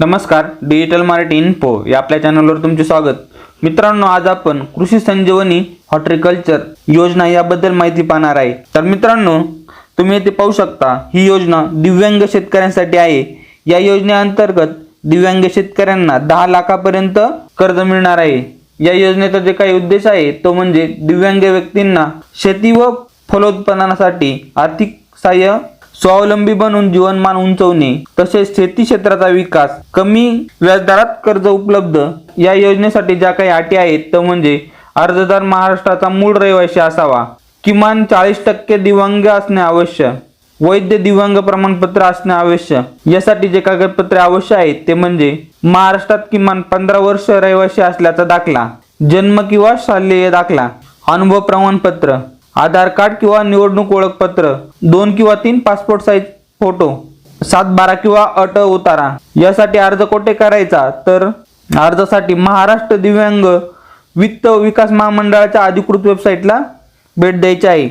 नमस्कार digital Marathi info या आपल्या चॅनलवर तुमचे स्वागत. मित्रांनो आज आपण कृषी संजीवनी हॉर्टिकल्चर योजना याबद्दल माहिती पाहणार आहे. तर मित्रांनो तुम्ही येथे पाहू शकता ही योजना दिव्यांग शेतकऱ्यांसाठी आहे. या योजनेअंतर्गत दिव्यांग शेतकऱ्यांना दहा लाखापर्यंत कर्ज मिळणार आहे. या योजनेचा जे काही उद्देश आहे तो म्हणजे दिव्यांग व्यक्तींना शेती व फलोत्पादनासाठी आर्थिक सहाय्य स्वावलंबी बनून जीवनमान उंचवणे तसेच शेती क्षेत्राचा विकास कमी व्याजदरात कर्ज उपलब्ध या योजनेसाठी ज्या काही अटी आहेत तर म्हणजे अर्जदार महाराष्ट्राचा मूळ रहिवासी असावा. किमान चाळीस टक्के दिव्यांग असणे आवश्यक. वैद्य दिव्यांग प्रमाणपत्र असणे आवश्यक. यासाठी जे कागदपत्रे आवश्यक आहेत ते म्हणजे महाराष्ट्रात किमान पंधरा वर्ष रहिवासी असल्याचा दाखला जन्म किंवा शालेय दाखला अनुभव प्रमाणपत्र आधार कार्ड किंवा निवडणूक ओळखपत्र दोन किंवा तीन पासपोर्ट साईज फोटो सात बारा किंवा अट उतारा. यासाठी अर्ज कोठे करायचा? तर अर्जासाठी महाराष्ट्र दिव्यांग वित्त विकास महामंडळाच्या अधिकृत वेबसाईटला भेट द्यायची आहे.